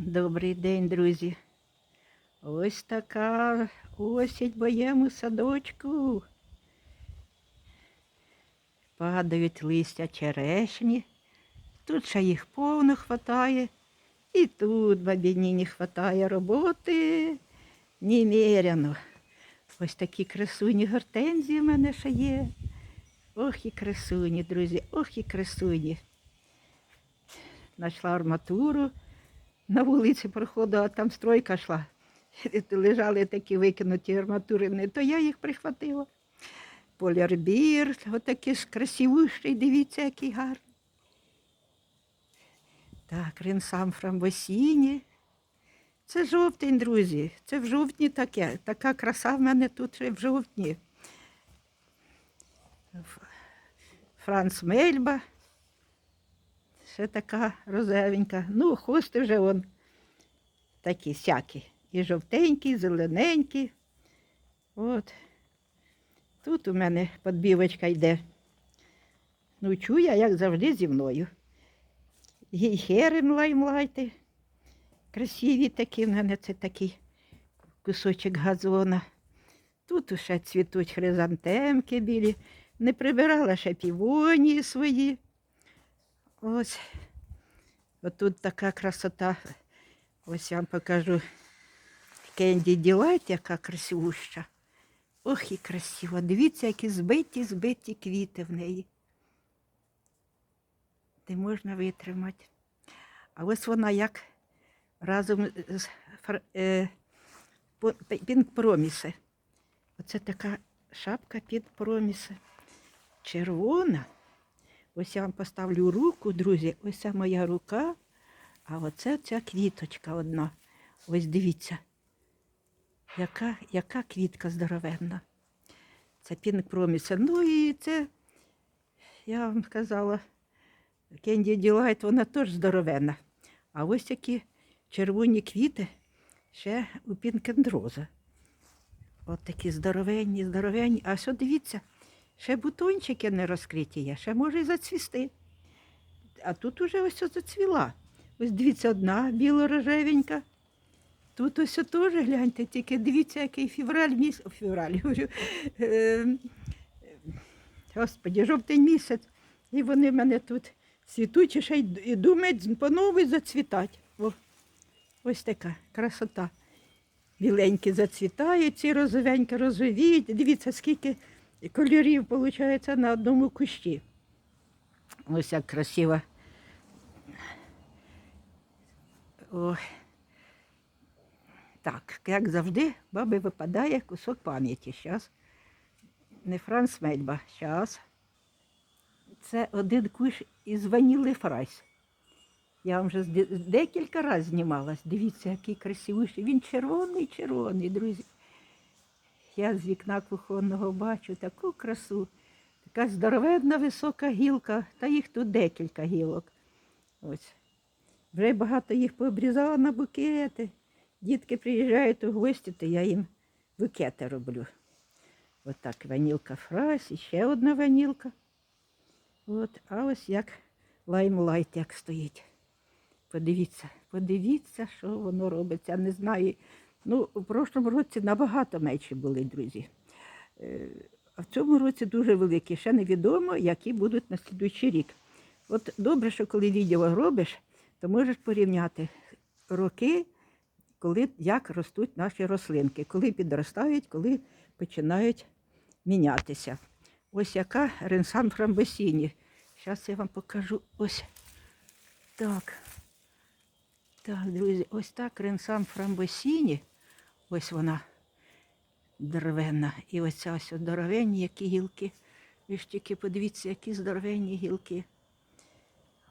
Добрий день, друзі. Ось така осінь в моєму садочку. Падають листя черешні. Тут ще їх повно хватає. І тут бабіні не хватає роботи немеряно. Ось такі красуні гортензії в мене ще є. Ох і красуні, друзі, ох і красуні. Знайшла арматуру на вулиці проходила, там стройка йшла. Лежали такі викинуті арматурини, то я їх прихватила. Полярбір, отакий ж красивущий, дивіться, який гарний. Так, ринсам фрамбосіні. Це жовтень, друзі. Це в жовтні таке. Така краса в мене тут ще в жовтні. Франц Мельба. Ще така розовенька. Ну, хости вже вон такі сякі. І жовтенькі, і зелененькі. От. Тут у мене подбівочка йде. Ну, чує, як завжди, зі мною. Гейхерин лаймлайти. Красиві такі в мене це такий кусочок газона. Тут ще цвітуть хризантемки білі. Не прибирала ще півонії свої. Ось. Отут така красота. Ось я вам покажу. Кенді Ділайт, яка красивуща. Ох і красиво. Дивіться, які збиті, збиті квіти в неї. Не можна витримати. А ось вона як разом з е, по- пі- пінк-проміси. Оце така шапка пінк-проміси. Червона. Ось я вам поставлю руку, друзі. Ось ця моя рука. А оце ця квіточка одна. Ось дивіться. Яка, яка квітка здоровенна. Це пінк проміса. Ну і це, я вам сказала, Кенді Ділайт, вона теж здоровенна. А ось такі червоні квіти ще у пінкендроза. От такі здоровенні, здоровенні. А що дивіться, ще бутончики не розкриті є, ще може і зацвісти. А тут уже ось зацвіла. Ось дивіться, одна біло-рожевенька. Тут ось теж гляньте, тільки дивіться, який февраль місяць. Февраль, говорю. Е, Господі, жовтень місяць. І вони в мене тут цвітуть ще й думають по новій зацвітати. О, ось така красота. Біленькі зацвітають, ці розовенькі розовіють. Дивіться, скільки кольорів виходить на одному кущі. Ось як красиво. Ой. Так, як завжди, баби випадає кусок пам'яті. Зараз. Не Франц Мельба. Зараз. Це один куш із ваніли фрайс. Я вам вже декілька разів знімалась. Дивіться, який красивіший. Він червоний, червоний, друзі. Я з вікна кухонного бачу таку красу. Така здоровенна висока гілка, та їх тут декілька гілок. Ось. Вже багато їх пообрізала на букети. Дітки приїжджають у гості, то я їм букети роблю. Отак ванілка фрайс і ще одна ванілка. От, а ось як лаймлайт як стоїть. Подивіться, подивіться, що воно робиться. Не знаю. Ну, у прошлому році набагато менші були, друзі. Е, А в цьому році дуже великі. Ще невідомо, які будуть на слідуючий рік. От добре, що коли відео робиш, то можеш порівняти роки, коли, як ростуть наші рослинки, коли підростають, коли починають мінятися. Ось яка ренсан фрамбосіні. Зараз я вам покажу ось так. Так, друзі, ось так ренсан фрамбосіні. Ось вона деревенна. І ось ця ось здоровенні, які гілки. Ви ж тільки подивіться, які здоровенні гілки.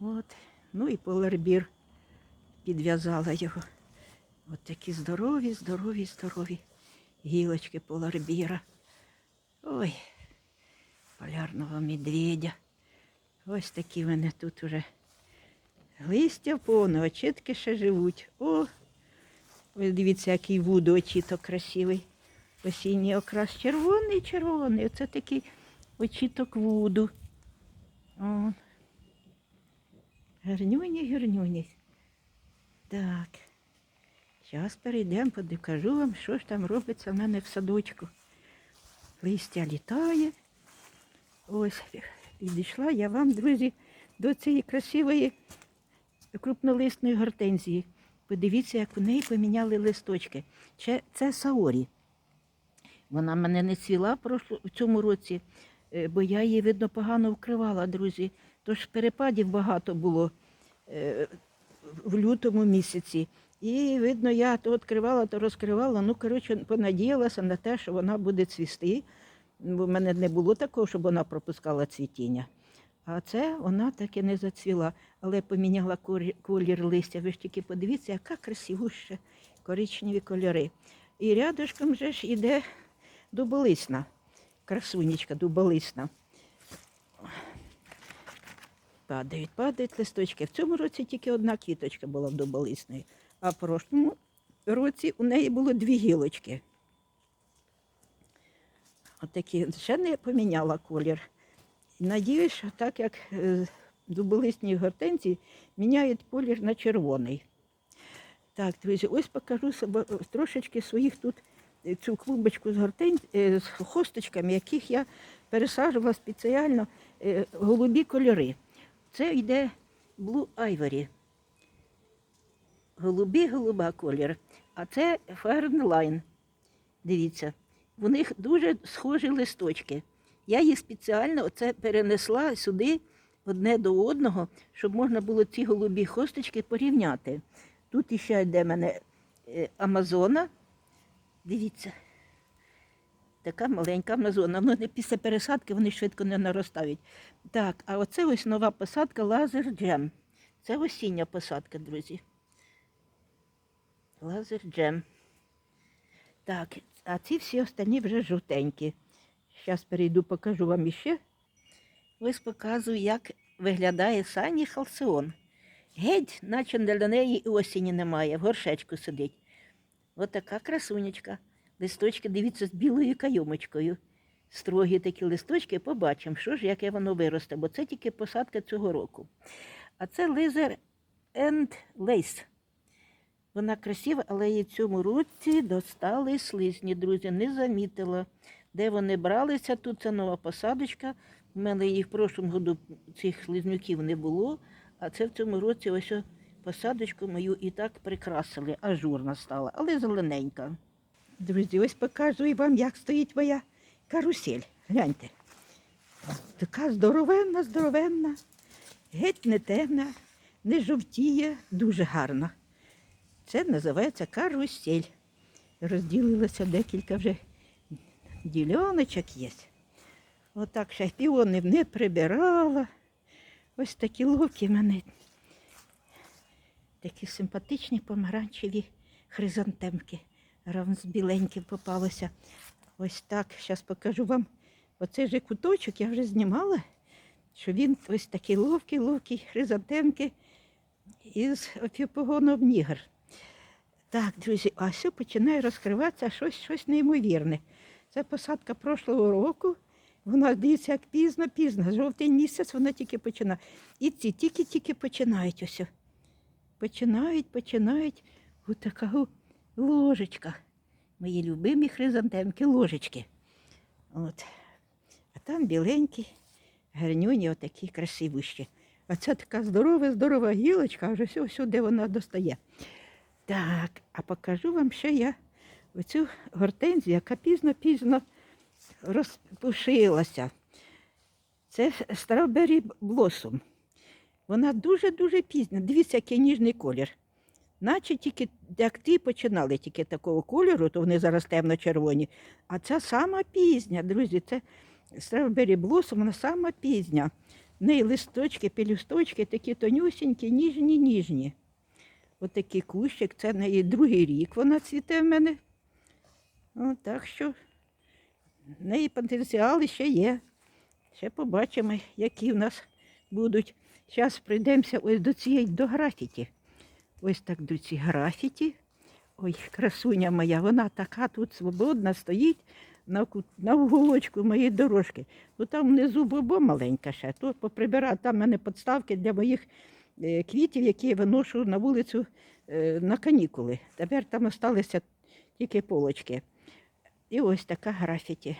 От. Ну і поларбір підв'язала його. От такі здорові, здорові, здорові гілочки поларбіра. Ой, полярного медведя. Ось такі вони тут уже листя повно, очітки ще живуть. О, ось дивіться, який вуду очіток красивий. Осінній окрас червоний, червоний. Оце такий очіток вуду. О. Гарнюні, гарнюні. Так. Зараз перейдемо, покажу вам, що ж там робиться в мене в садочку. Листя літає. Ось підійшла я вам, друзі, до цієї красивої крупнолисної гортензії. Подивіться, як у неї поміняли листочки. Це, саорі. Вона мене не цвіла в цьому році, е, бо я її, видно, погано вкривала, друзі. Тож перепадів багато було е, в лютому місяці. І, видно, я то відкривала, то розкривала. Ну, коротше, понадіялася на те, що вона буде цвісти. Бо в мене не було такого, щоб вона пропускала цвітіння. А це вона так і не зацвіла, але поміняла колір листя. Ви ж тільки подивіться, яка красивуща коричневі кольори. І рядышком же ж іде дуболисна, красунечка дуболисна. Падають, падають листочки. В цьому році тільки одна квіточка була в дуболисної, а в прошлому році у неї було дві гілочки. Отакі, ще не поміняла колір. Надіюсь, що так як е, дуболисні гортензії міняють колір на червоний. Так, друзі, ось покажу себе- трошечки своїх тут е, цю клубочку з гортен... е, з хосточками, яких я пересаджувала спеціально е, голубі кольори. Це йде Blue Ivory. Голубі голуба колір. А це Fahrenline. Дивіться, у них дуже схожі листочки. Я їх спеціально оце перенесла сюди одне до одного, щоб можна було ці голубі хосточки порівняти. Тут іще йде в мене е, Амазона. Дивіться. Така маленька Амазона. Не після пересадки вони швидко не наростають. Так, а оце ось нова посадка Лазер Джем. Це осіння посадка, друзі. Лазер Джем. Так, а ці всі останні вже жовтенькі. Зараз перейду, покажу вам іще. Ось показую, як виглядає Сані Халсеон. Геть, наче для неї і осені немає, в горшечку сидить. Ось така красунечка. Листочки, дивіться, з білою кайомочкою. Строгі такі листочки, побачимо, що ж, яке воно виросте, бо це тільки посадка цього року. А це лизер and Lace. Вона красива, але її цьому році достали слизні, друзі, не замітила. Де вони бралися, тут це нова посадочка. У мене їх в прошлому году цих слизнюків не було, а це в цьому році ось посадочку мою і так прикрасили, ажурна стала, але зелененька. Друзі, ось показую вам, як стоїть моя карусель. Гляньте. Така здоровенна, здоровенна, геть не темна, не жовтіє, дуже гарна. Це називається карусель. Розділилося декілька вже діляночок є. Отак ще піони не прибирала. Ось такі ловкі в мене. Такі симпатичні помаранчеві хризантемки. Равно з біленьким попалося. Ось так. Зараз покажу вам. Оцей же куточок я вже знімала, що він ось такий ловкий, ловкий хризантемки із опіпогоном нігр. Так, друзі, а все починає розкриватися щось, щось неймовірне. Це посадка прошлого року. Вона дивіться, як пізно-пізно. Жовтень місяць вона тільки починає. І ці тільки-тільки починають ось. Починають, починають. Ось така ложечка. Мої любимі хризантемки, ложечки. От. А там біленькі, гарнюні, отакі красивущі. А це така здорова, здорова гілочка, а вже все, все, вона достає. Так, а покажу вам ще я оцю гортензію, яка пізно-пізно розпушилася. Це Strawberry Blossom. Вона дуже-дуже пізня. Дивіться, який ніжний колір. Наче тільки як ті починали тільки такого кольору, то вони зараз темно-червоні. А це сама пізня, друзі. Це Strawberry Blossom, вона сама пізня. В неї листочки, пелюсточки такі тонюсінькі, ніжні, ніжні. Отакий кущик, це неї другий рік вона цвіте в мене. О, так що в неї потенціал ще є. Ще побачимо, які в нас будуть. Зараз прийдемося ось до цієї до графіті. Ось так до ці графіті. Ой, красуня моя, вона така тут свободна стоїть на, на уголочку моєї дорожки. Ну там внизу бобо маленька ще, то поприбирати, там в мене підставки для моїх е, квітів, які я виношу на вулицю е, на канікули. Тепер там залишилися тільки полочки. І ось така графіті.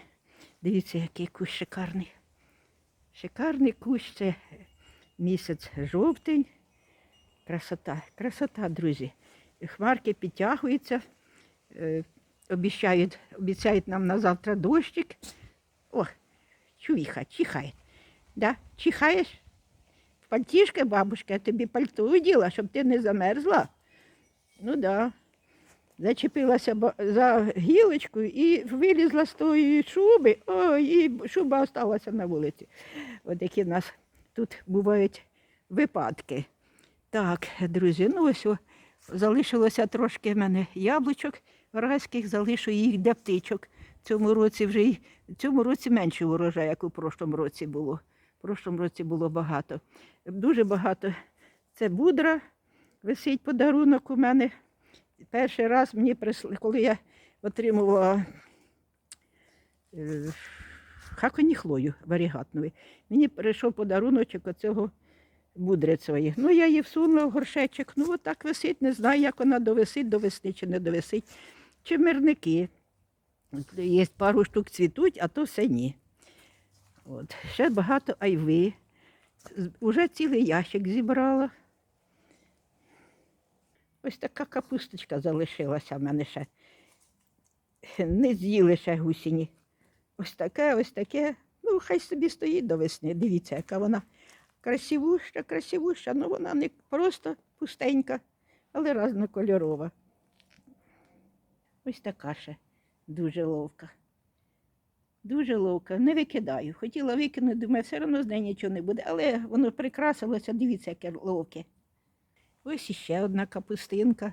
Дивіться, який кущ шикарний. Шикарний кущ це місяць жовтень. Красота, красота, друзі. Хмарки підтягуються, е, обіцяють, обіцяють нам на завтра дощик. О, чуїха, чихає. Да? Чихаєш? Пальтішка, бабушка, я тобі пальто оділа, щоб ти не замерзла. Ну да. Зачепилася за гілочку і вилізла з тої шуби, ой, і шуба осталася на вулиці. От які в нас тут бувають випадки. Так, друзі, ну ось о, залишилося трошки в мене яблучок райських, залишу їх для птичок. Цьому році вже й- цьому році менше урожаю, як у прошлому році було. В прошлому році було багато. Дуже багато. Це будра, висить подарунок у мене. Перший раз мені прислали, коли я отримувала е, хаконіхлою варігатною, мені прийшов подаруночок оцього будрицевої. Ну, я її всунула в горшечок. Ну, отак висить, не знаю, як вона довисить до весни чи не довисить. Чимирники. От Є пару штук цвітуть, а то все ні. От. Ще багато айви. Уже цілий ящик зібрала. Ось така капусточка залишилася в мене ще. Не з'їли ще гусіні. Ось таке, ось таке. Ну, хай собі стоїть до весни. Дивіться, яка вона красивуща, красивуща. Ну, вона не просто пустенька, але разнокольорова. Ось така ще дуже ловка. Дуже ловка. Не викидаю. Хотіла викинути, думаю, все одно з неї нічого не буде, але воно прикрасилося, дивіться, яке ловке. Ось іще одна капустинка.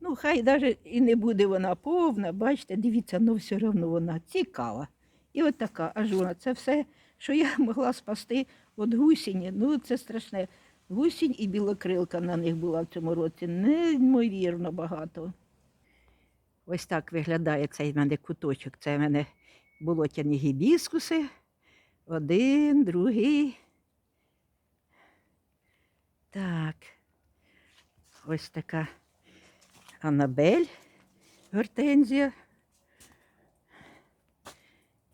Ну, хай навіть і не буде вона повна, бачите, дивіться, ну все одно вона цікава. І от така ажурна. Це все, що я могла спасти від гусіні. Ну, це страшне. Гусінь і білокрилка на них була в цьому році. Неймовірно багато. Ось так виглядає цей в мене куточок. Це в мене болотяні гібіскуси. Один, другий. Так. Ось така Анабель гортензія.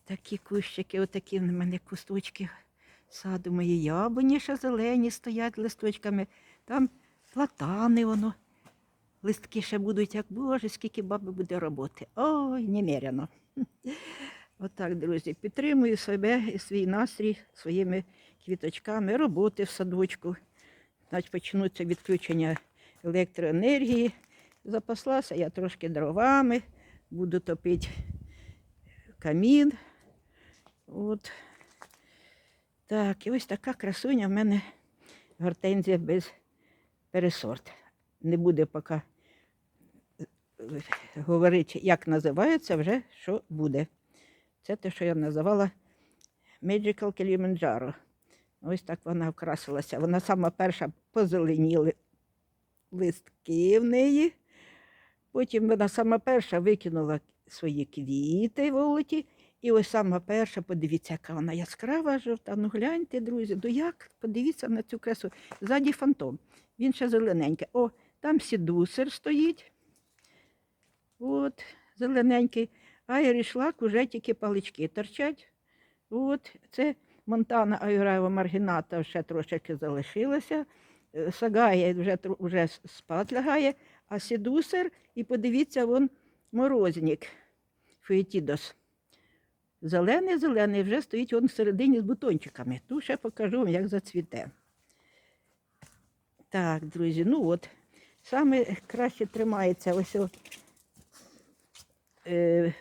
Такі кущики, отакі в мене кусточки саду мої яблуні ще зелені стоять листочками. Там платани воно. Листки ще будуть, як Боже, скільки баби буде роботи. Ой, немерено. Отак, друзі, підтримую себе і свій настрій своїми квіточками, роботи в садочку. Значить, почнуться відключення електроенергії. Запаслася я трошки дровами, буду топити камін. От. Так, і ось така красуня в мене гортензія без пересорт. Не буде поки е, говорити, як називається, вже що буде. Це те, що я називала Magical Kilimanjaro. Ось так вона вкрасилася. Вона сама перша позеленіли листки в неї. Потім вона сама перша викинула свої квіти волоті. І ось сама перша, подивіться, яка вона яскрава жовта. Ну гляньте, друзі, ну як? Подивіться на цю красу. Ззаді фантом. Він ще зелененький. О, там сідусер стоїть. От, зелененький. А ірішлак уже тільки палички торчать. От, це Монтана Аюраєва маргіната ще трошки залишилася. Е, Сагає вже, вже спад лягає, а сідусер, і подивіться, вон морозник феетідос. Зелений, зелений, вже стоїть він всередині з бутончиками. Ту ще покажу вам, як зацвіте. Так, друзі, ну от. Саме краще тримається ось е,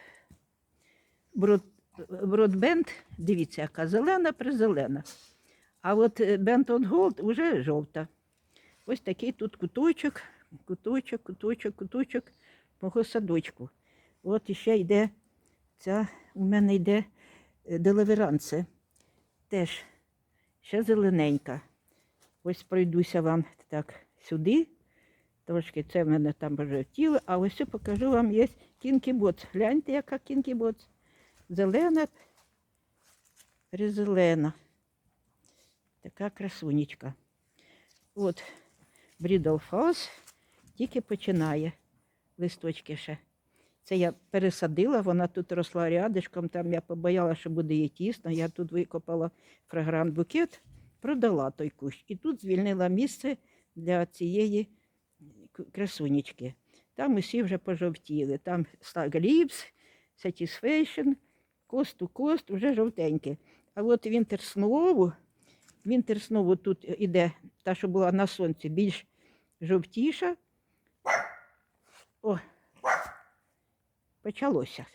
брод, бродбенд, дивіться, яка зелена призелена. А от Бентон Голд вже жовта. Ось такий тут куточок, куточок, куточок, куточок мого садочку. От іще йде ця, у мене йде е, делаверанце. Теж ще зелененька. Ось пройдуся вам так сюди. Трошки це в мене там вже тіло, а ось покажу вам є кінкібоц. Гляньте, яка кінкібоц. Зелена, призелена. Така красунечка. От Брідолфаус тільки починає листочки ще. Це я пересадила, вона тут росла рядишком, там я побоялася, що буде їй тісно. Я тут викопала фрагрант букет, продала той кущ. І тут звільнила місце для цієї красунечки. Там усі вже пожовтіли. Там Гліпс, Satisfaction, Cost to Cost, вже жовтенькі. А от Вінтерснову, Вінтерснову тут іде, та, що була на сонці, більш жовтіша. О, почалося.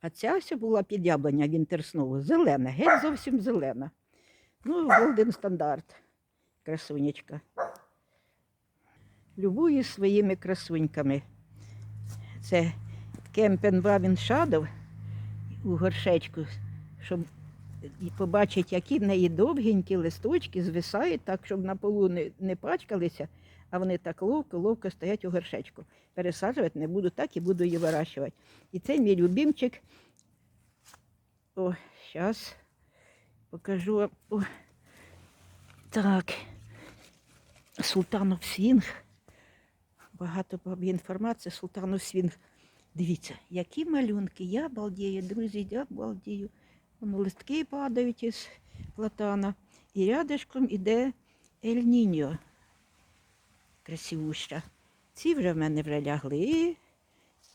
А ця ось була під яблуня Вінтерснову, зелена, геть зовсім зелена. Ну, Голден стандарт, красунечка. Любую своїми красуньками. Це Кемпен Вавін Шадов у горшечку, щоб побачити, які в неї довгенькі листочки звисають так, щоб на полу не, не пачкалися, а вони так ловко-ловко стоять у горшечку. Пересаджувати не буду так і буду її вирощувати. І це мій любимчик. О, зараз покажу. О, так. Султанов Свінг. Багато інформації. Султанов Свінг. Дивіться, які малюнки. Я балдію, друзі, я балдію. Листки падають із платана. І рядышком іде Ель Ніньо. Красивуща. Ці вже в мене вже лягли.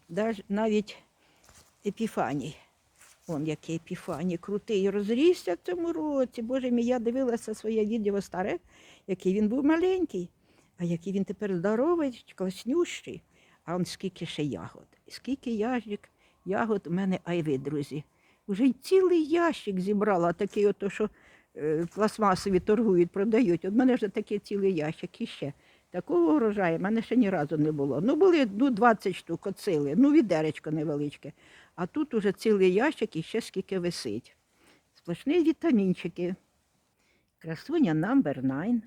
Даже навіть епіфаній. Вон який епіфаній крутий розрісся в цьому році. Боже мій, я дивилася своє відео старе, який він був маленький, а який він тепер здоровий, класнющий. А он скільки ще ягод. Скільки яжик, ягод у мене айви, друзі. Уже й цілий ящик зібрала, такий ото, що е, пластмасові торгують, продають. От мене вже такий цілий ящик і ще. Такого урожаю в мене ще ні разу не було. Ну, були ну, 20 штук оцили, ну, відеречко невеличке. А тут уже цілий ящик і ще скільки висить. Сплошні вітамінчики. Красуня number 9.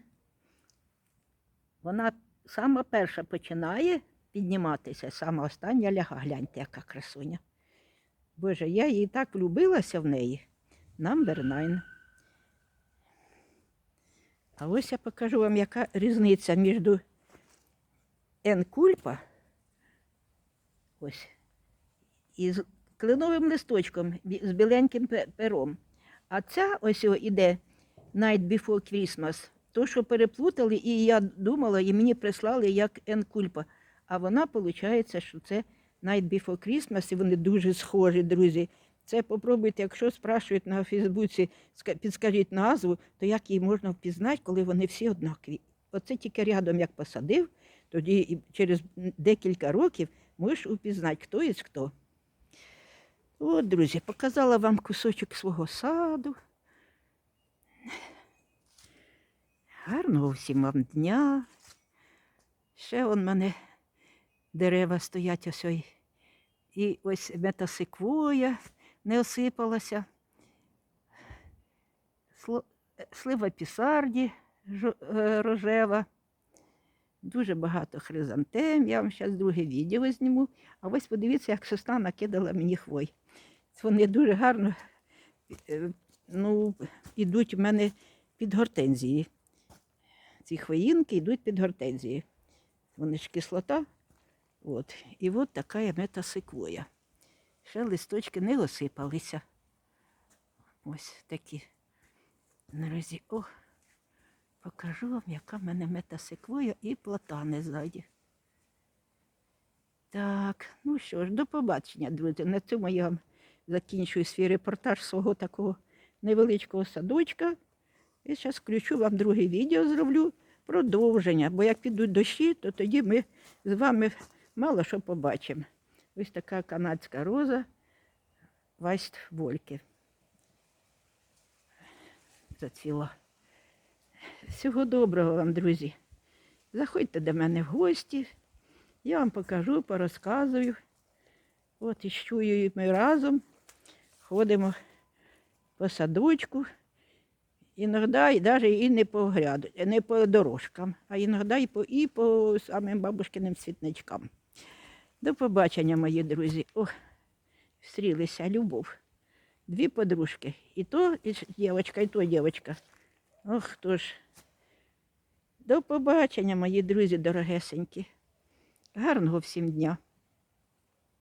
Вона сама перша починає підніматися, сама остання ляга. Гляньте, яка красуня. Боже, я її так влюбилася в неї. Number 9. А ось я покажу вам, яка різниця між енкульпа ось, і з кленовим листочком, з біленьким пером. А ця ось іде Night Before Christmas. То, що переплутали, і я думала, і мені прислали як енкульпа. А вона, виходить, що це Night Before Christmas, і вони дуже схожі, друзі. Це попробуйте, якщо спрашують на Фейсбуці, підскажіть назву, то як її можна впізнати, коли вони всі однакові. Оце тільки рядом як посадив, тоді і через декілька років можеш упізнати, хто із хто. От, друзі, показала вам кусочок свого саду. Гарного всім вам дня. Ще он мене дерева стоять ось. І ось метасиквоя не осипалася. Е, Слива пісарді е, рожева. Дуже багато хризантем. Я вам зараз друге відео зніму. А ось подивіться, як сестра накидала мені хвой. Вони дуже гарно е, ну, йдуть в мене під гортензії. Ці хвоїнки йдуть під гортензії. Вони ж кислота. От. І от така є метасиквоя. Ще листочки не осипалися. Ось такі. Наразі, о, покажу вам, яка в мене метасиквоя і платани ззаді. Так, ну що ж, до побачення, друзі. На цьому я закінчую свій репортаж свого такого невеличкого садочка. І зараз включу вам друге відео, зроблю продовження. Бо як підуть дощі, то тоді ми з вами мало що побачимо. Ось така канадська роза Вайст Вольки. Заціла. Всього доброго вам, друзі. Заходьте до мене в гості. Я вам покажу, порозказую. От і з Чуєю ми разом ходимо по садочку. Іноді і навіть і не по гряду, не по дорожкам, а іноді і по, і по самим бабушкиним світничкам. До побачення, мої друзі. Ох, встрілися, любов. Дві подружки. І то і дівчинка, і то дівчинка. Ох, хто ж До побачення, мої друзі дорогесенькі. Гарного всім дня!